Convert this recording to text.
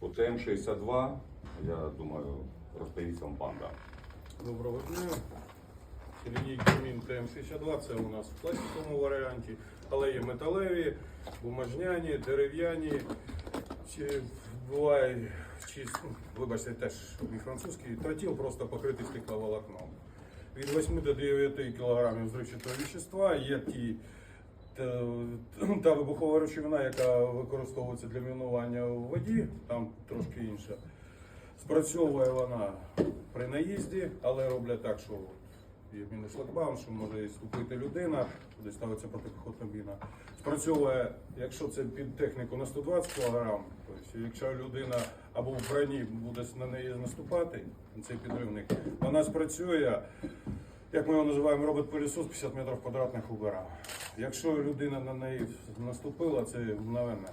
По ТМ-62, я думаю, розповість вам панда. Доброго дня. Лінійки Мін ТМ-62 це у нас в пластиковому варіанті, але є металеві, бумажняні, дерев'яні. Чи буває, чи, вибачте, теж мій французький тротіл просто покритий стекловолокном. Від 8 до 9 кг взривчатого вещества є ті та, та вибухова речовина, яка використовується для мінування у воді, там трошки інша. Спрацьовує вона при наїзді, але роблять так, що є мінний шлагбаум, що може і схопити людина, куди ставиться протипіхотна міна. Спрацьовує, якщо це під техніку на 120 кг, тобто якщо людина або в броні буде на неї наступати, цей підривник, вона спрацює, як ми його називаємо, робот пилісос 50 метрів квадратних убирав. Якщо людина на неї наступила, це мгновенно